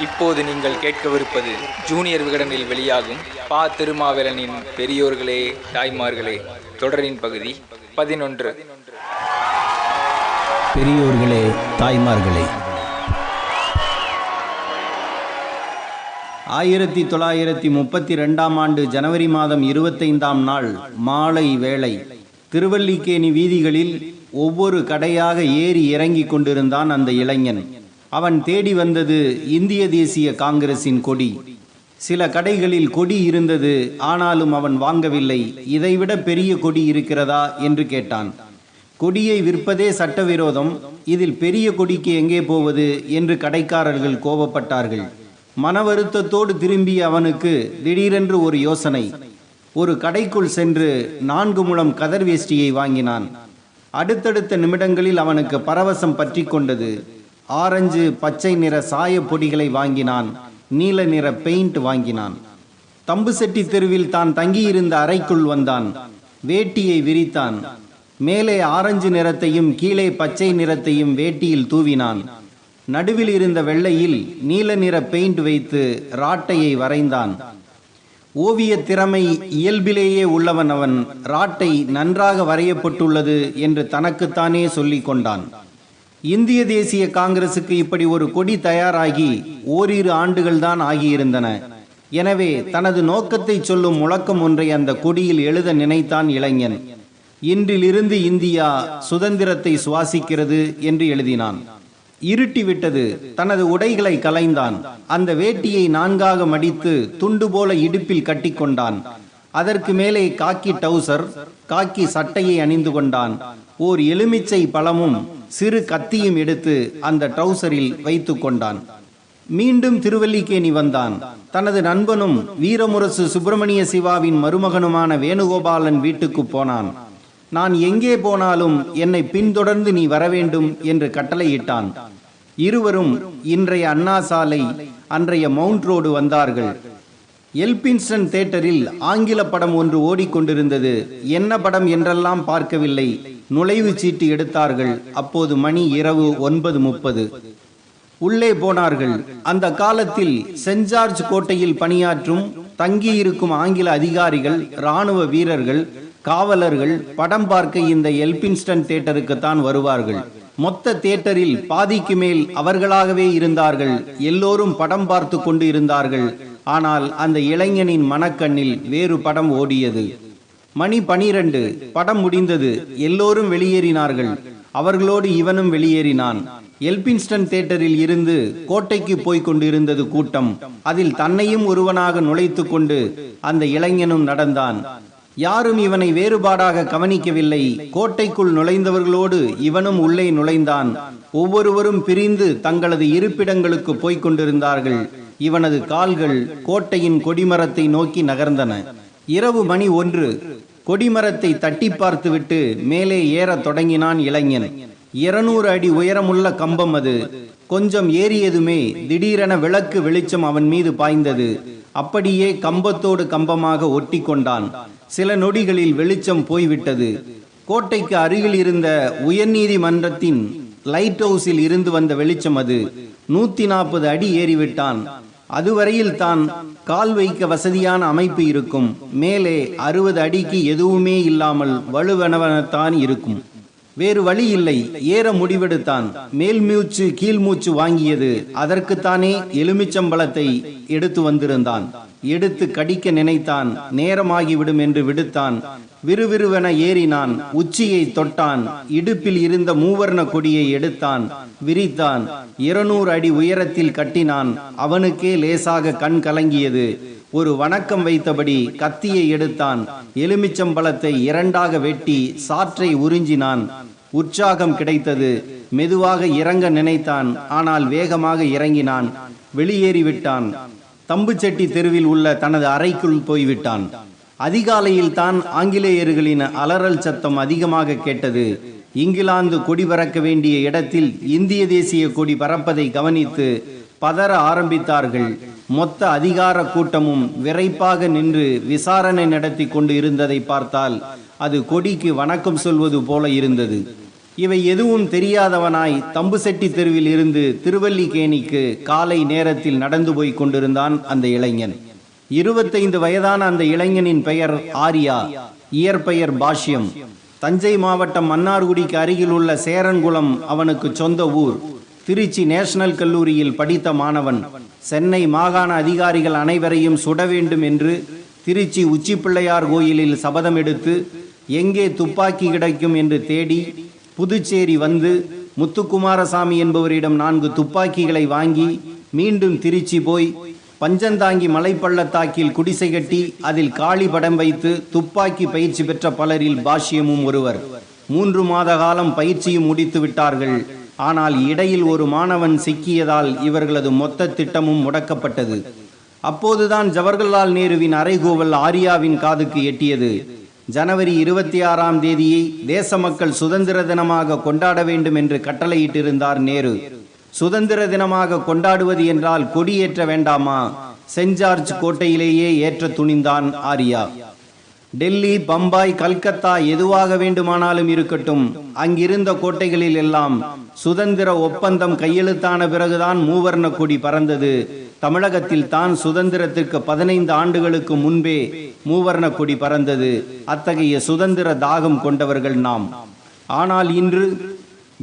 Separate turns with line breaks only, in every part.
இப்போது நீங்கள் கேட்கவிருப்பது ஜூனியர் விகடனில் வெளியாகும் பா திருமாவேலனின் பெரியோர்களே தாய்மார்களே தொடரின் பகுதி பதினொன்று.
பெரியோர்களே தாய்மார்களே. ஆயிரத்தி தொள்ளாயிரத்தி முப்பத்தி ரெண்டாம் ஆண்டு ஜனவரி மாதம் இருபத்தைந்தாம் நாள் மாலை வேளை திருவல்லிக்கேணி வீதிகளில் ஒவ்வொரு கடையாக ஏறி இறங்கிக் கொண்டிருந்தான் அந்த இளைஞன். அவன் தேடி வந்தது இந்திய தேசிய காங்கிரசின் கொடி. சில கடைகளில் கொடி இருந்தது ஆனாலும் அவன் வாங்கவில்லை. இதைவிட பெரிய கொடி இருக்கிறதா? என்று கேட்டான். கொடியை விற்பதே சட்டவிரோதம். இதில் பெரிய கொடிக்கு எங்கே போவது? என்று கடைக்காரர்கள் கோபப்பட்டார்கள். மன வருத்தத்தோடு திரும்பிய அவனுக்கு திடீரென்று ஒரு யோசனை. ஒரு கடைக்குள் சென்று நான்கு முழம் கதர் வேஷ்டியை வாங்கினான். அடுத்தடுத்த நிமிடங்களில் அவனுக்கு பரவசம் பற்றி கொண்டது. ஆரஞ்சு பச்சை நிற சாய பொடிகளை வாங்கினான். நீல நிற பெயிண்ட் வாங்கினான். தம்புசெட்டி தெருவில் தான் தங்கியிருந்த அறைக்குள் வந்தான். வேட்டியை விரித்தான். மேலே ஆரஞ்சு நிறத்தையும் கீழே பச்சை நிறத்தையும் வேட்டியில் தூவினான். நடுவில் இருந்த வெள்ளையில் நீல நிற பெயிண்ட் வைத்து ராட்டையை வரைந்தான். ஓவிய திறமை இயல்பிலேயே உள்ளவன் அவன் ராட்டை நன்றாக வரையப்பட்டுள்ளது என்று தனக்குத்தானே சொல்லிக் கொண்டான் இந்திய தேசிய காங்கிரசுக்கு இப்படி ஒரு கொடி தயாராகி ஓரிரு ஆண்டுகள்தான் ஆகியிருந்தன. எனவே தனது நோக்கத்தை சொல்லும் முழக்கம் ஒன்றை அந்த கொடியில் எழுத நினைத்தான் இளைஞன். இன்றிலிருந்து இந்தியா சுதந்திரத்தை சுவாசிக்கிறது என்று எழுதினான். இருட்டி விட்டது தனது உடைகளை கலைந்தான். அந்த வேட்டியை நான்காக மடித்து துண்டு போல இடுப்பில் கட்டிக்கொண்டான். அதற்கு மேலே காக்கி டவுசர் காக்கி சட்டையை அணிந்து கொண்டான். ஓர் எலுமிச்சை பழமும் சிறு கத்தியும் எடுத்து அந்த ட்ரௌசரில் வைத்து கொண்டான். மீண்டும் திருவல்லிக்கேணி வந்தான். தனது நண்பனும் வீரமுரசு சுப்பிரமணிய சிவாவின் மருமகனுமான வேணுகோபாலன் வீட்டுக்கு போனான். நான் எங்கே போனாலும் என்னை பின்தொடர்ந்து நீ வரவேண்டும் என்று கட்டளையிட்டான். இருவரும் இன்றைய அண்ணா சாலை அன்றைய மவுண்ட் ரோடு வந்தார்கள். எல்பின்ஸ்டன் தேட்டரில் ஆங்கில படம் ஒன்று ஓடிக்கொண்டிருந்தது. என்ன படம் என்றெல்லாம் பார்க்கவில்லை. நுழைவுச் சீட்டு எடுத்தார்கள். அப்போது மணி இரவு ஒன்பது முப்பது. உள்ளே போனார்கள். அந்த காலத்தில் சென்ட் ஜார்ஜ் கோட்டையில் பணியாற்றும் தங்கியிருக்கும் ஆங்கில அதிகாரிகள் இராணுவ வீரர்கள் காவலர்கள் படம் பார்க்க இந்த எல்பின்ஸ்டன் தேட்டருக்குத்தான் வருவார்கள். மொத்த தேட்டரில் பாதிக்கு மேல் அவர்களாகவே இருந்தார்கள். எல்லோரும் படம் பார்த்து கொண்டு இருந்தார்கள். ஆனால் அந்த இளைஞனின் மனக்கண்ணில் வேறு படம் ஓடியது. மணி பனிரெண்டு. படம் முடிந்தது. எல்லோரும் வெளியேறினார்கள். அவர்களோடு இவனும் வெளியேறினான். எல்பின்ஸ்டன் தேட்டரில் இருந்து கோட்டைக்கு போய்க் கொண்டிருந்தது கூட்டம். அதில் தன்னையும் ஒருவனாக நுழைத்து கொண்டு அந்த இளைஞனும் நடந்தான். யாரும் இவனை வேறுபாடாக கவனிக்கவில்லை. கோட்டைக்குள் நுழைந்தவர்களோடு இவனும் உள்ளே நுழைந்தான். ஒவ்வொருவரும் பிரிந்து தங்களது இருப்பிடங்களுக்கு போய்க் கொண்டிருந்தார்கள். இவனது கால்கள் கோட்டையின் கொடிமரத்தை நோக்கி நகர்ந்தன. இரவு மணி ஒன்று. கொடிமரத்தை தட்டி பார்த்துவிட்டு மேலே ஏறத் தொடங்கினான் இளைஞன். இருநூறு அடி உயரமுள்ள கம்பம் அது. கொஞ்சம் ஏறியதுமே திடீரென விளக்கு வெளிச்சம் அவன் மீது பாய்ந்தது. அப்படியே கம்பத்தோடு கம்பமாக ஒட்டி கொண்டான் சில நொடிகளில் வெளிச்சம் போய்விட்டது. கோட்டைக்கு அருகில் இருந்த உயர்நீதிமன்றத்தின் லைட் ஹவுஸில் இருந்து வந்த வெளிச்சம் அது. நூத்தி நாற்பது அடி ஏறிவிட்டான். அதுவரையில் தான் கால் வைக்க வசதியான அமைப்பு இருக்கும். மேலே அறுபது அடிக்கு எதுவுமே இல்லாமல் வலுவெனவனத்தான் இருக்கும். வேறு வழி இல்லை. ஏற முடிவெடுத்தான். மேல் மூச்சு கீழ் மூச்சு வாங்கியது. அதற்குத்தானே எலுமிச்சம்பழத்தை எடுத்து வந்திருந்தான். எடுத்து கடிக்க நினைத்தான் நேரமாகிவிடும் என்று விடுத்தான். விறுவிறுவென ஏறினான் உச்சியை தொட்டான் இடுப்பில் இருந்த மூவர்ண கொடியை எடுத்தான் விரித்தான். இருநூறு அடி உயரத்தில் கட்டினான் அவனுக்கே லேசாக கண் கலங்கியது. ஒரு வணக்கம் வைத்தபடி கத்தியை எடுத்தான் எலுமிச்சம்பழத்தை இரண்டாக வெட்டி சாற்றை உறிஞ்சினான். உற்சாகம் கிடைத்தது மெதுவாக இறங்க நினைத்தான் ஆனால் வேகமாக இறங்கினான் வெளியேறிவிட்டான். தம்புச்செட்டி தெருவில் உள்ள தனது அறைக்குள் போய்விட்டான். அதிகாலையில் தான் ஆங்கிலேயர்களின் அலறல் சத்தம் அதிகமாக கேட்டது. இங்கிலாந்து கொடி பறக்க வேண்டிய இடத்தில் இந்திய தேசிய கொடி பறப்பதை கவனித்து பதற ஆரம்பித்தார்கள். மொத்த அதிகார கூட்டமும் விரைப்பாக நின்று விசாரணை நடத்தி கொண்டு இருந்ததை பார்த்தால் அது கொடிக்கு வணக்கம் சொல்வது போல இருந்தது. இவை எதுவும் தெரியாதவனாய் தம்புசெட்டி தெருவில் இருந்து திருவல்லிக்கேணிக்கு காலை நேரத்தில் நடந்து போய் கொண்டிருந்தான் அந்த இளைஞன். இருபத்தைந்து வயதான அந்த இளைஞனின் பெயர் ஆரியா இயற்பெயர் பாஷ்யம். தஞ்சை மாவட்டம் மன்னார்குடிக்கு அருகில் உள்ள சேரன்குளம் அவனுக்கு சொந்த ஊர். திருச்சி நேஷனல் கல்லூரியில் படித்த மாணவன். சென்னை மாகாண அதிகாரிகள் அனைவரையும் சுட வேண்டும் என்று திருச்சி உச்சிப்பிள்ளையார் கோயிலில் சபதம் எடுத்து எங்கே துப்பாக்கி கிடைக்கும்? என்று தேடி புதுச்சேரி வந்து முத்துக்குமாரசாமி என்பவரிடம் நான்கு துப்பாக்கிகளை வாங்கி மீண்டும் திருச்சி போய் பஞ்சந்தாங்கி மலைப்பள்ளத்தாக்கில் குடிசை கட்டி அதில் காளி படம் வைத்து துப்பாக்கி பயிற்சி பெற்ற பலரில் பாஷ்யமும் ஒருவர். மூன்று மாத காலம் பயிற்சியும் முடித்து விட்டார்கள். ஆனால் இடையில் ஒரு மாணவன் சிக்கியதால் இவர்களது மொத்த திட்டமும் முடக்கப்பட்டது. அப்போதுதான் ஜவஹர்லால் நேருவின் அறைகூவல் ஆரியாவின் காதுக்கு எட்டியது. ஜனவரி இருபத்தி ஆறாம் தேதியை தேச மக்கள் சுதந்திர தினமாக கொண்டாட வேண்டும் என்று கட்டளையிட்டிருந்தார் நேரு. சுதந்திர தினமாக கொண்டாடுவது என்றால் கொடியேற்ற வேண்டாமா? சென்ட் ஜார்ஜ் கோட்டையிலேயே ஏற்ற துணிந்தான் ஆரியா. டெல்லி பம்பாய் கல்கத்தா எதுவாக வேண்டுமானாலும் இருக்கட்டும். அங்கிருந்த கோட்டைகளில் எல்லாம் சுதந்திர ஒப்பந்தம் கையெழுத்தான பிறகுதான் மூவர்ண கொடி பறந்தது. தமிழகத்தில் தான் சுதந்திரத்திற்கு பதினைந்து ஆண்டுகளுக்கு முன்பே மூவர்ண கொடி பறந்தது. அத்தகைய சுதந்திர தாகம் கொண்டவர்கள் நாம். ஆனால் இன்று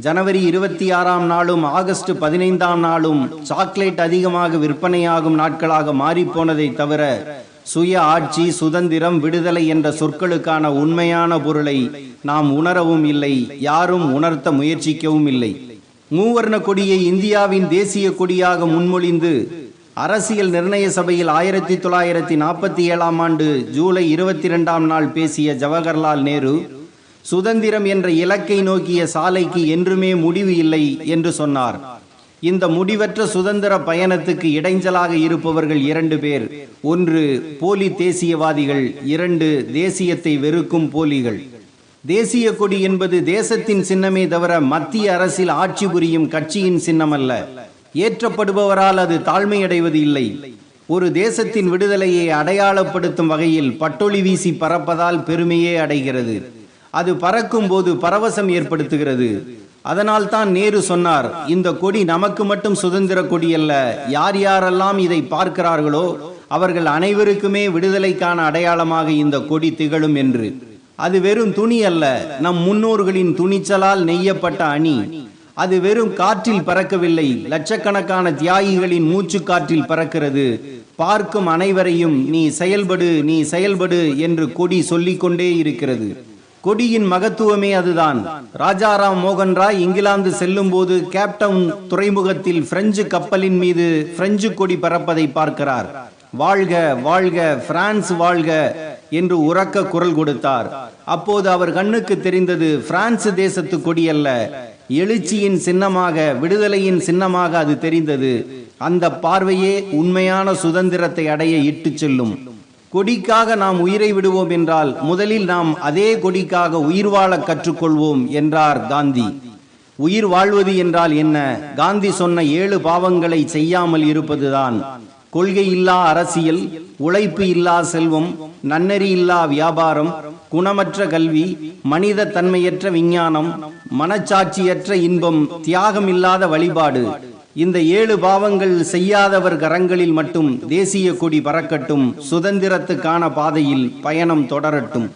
ஜனவரி இருபத்தி ஆறாம் நாளும் ஆகஸ்ட் பதினைந்தாம் நாளும் சாக்லேட் அதிகமாக விற்பனையாகும் நாட்களாக மாறிப்போனதை தவிர சுய ஆட்சி சுதந்திரம் விடுதலை என்ற சொற்களுக்கான உண்மையான பொருளை நாம் உணரவும் இல்லை யாரும் உணர்த்த முயற்சிக்கவும் இல்லை. மூவர்ண கொடியை இந்தியாவின் தேசிய கொடியாக முன்மொழிந்து அரசியல் நிர்ணய சபையில் ஆயிரத்தி தொள்ளாயிரத்தி நாற்பத்தி ஏழாம் ஆண்டு ஜூலை இருபத்தி ரெண்டாம் நாள் பேசிய ஜவஹர்லால் நேரு சுதந்திரம் என்ற இலக்கை நோக்கிய சாலைக்கு என்றுமே முடிவு இல்லை என்று சொன்னார். இந்த முடிவற்ற சுதந்திர பயணத்துக்கு இடைஞ்சலாக இருப்பவர்கள் இரண்டு பேர். ஒன்று போலி தேசியவாதிகள். இரண்டு தேசியத்தை வெறுக்கும் போலிகள். தேசிய கொடி என்பது தேசத்தின் சின்னமே தவிர மத்திய அரசில் ஆட்சி புரியும் கட்சியின் சின்னமல்ல. ஏற்றப்படுபவரால் அது தாழ்மையடைவது இல்லை. ஒரு தேசத்தின் விடுதலையை அடையாளப்படுத்தும் வகையில் பட்டொளி வீசி பறப்பதால் பெருமையே அடைகிறது. அது பறக்கும் போது பரவசம் ஏற்படுத்துகிறது. அதனால் தான் நேரு சொன்னார் இந்த கொடி நமக்கு மட்டும் சுதந்திர கொடி அல்ல யார் யாரெல்லாம் இதை பார்க்கிறார்களோ அவர்கள் அனைவருக்குமே விடுதலைக்கான அடையாளமாக இந்த கொடி திகழும் என்று. அது வெறும் துணி அல்ல நம் முன்னோர்களின் துணிச்சலால் நெய்யப்பட்ட அணி. அது வெறும் காற்றில் பறக்கவில்லை. லட்சக்கணக்கான தியாகிகளின் மூச்சு காற்றில் பறக்கிறது. பார்க்கும் அனைவரையும் நீ செயல்படு நீ செயல்படு என்று கொடி சொல்லிக்கொண்டே இருக்கிறது. கொடியின் மகத்துவமே அதுதான். ராஜாராம் மோகன் ராய் இங்கிலாந்து செல்லும் போது கேப்டவுன் துறைமுகத்தில் பிரெஞ்சு கப்பலின் மீது பிரெஞ்சு கொடி பறப்பதை பார்க்கிறார். வாழ்க வாழ்க பிரான்ஸ் வாழ்க என்று உறக்க குரல் கொடுத்தார். அப்போது அவர் கண்ணுக்கு தெரிந்தது பிரான்ஸ் தேசத்து கொடி அல்ல எழுச்சியின் சின்னமாக விடுதலையின் சின்னமாக அது தெரிந்தது. அந்த பார்வையே உண்மையான சுதந்திரத்தை அடைய இட்டுச் செல்லும். கொடிக்காக நாம் உயிரை விடுவோம் என்றால் முதலில் நாம் அதே கொடிக்காக உயிர் வாழ கற்றுக்கொள்வோம் என்றார் காந்தி. உயிர் வாழ்வது என்றால் என்ன? காந்தி சொன்ன ஏழு பாவங்களை செய்யாமல் இருப்பதுதான். கொள்கை இல்லா அரசியல் உழைப்பு இல்லா செல்வம் நன்னெறி இல்லா வியாபாரம் குணமற்ற கல்வி மனித தன்மையற்ற விஞ்ஞானம் மனச்சாட்சியற்ற இன்பம் தியாகம் இல்லாத வழிபாடு. இந்த ஏழு பாவங்கள் செய்யாதவர் கரங்களில் மட்டும் தேசிய கொடி பறக்கட்டும் சுதந்திரத்துக்கான பாதையில் பயணம் தொடரட்டும்.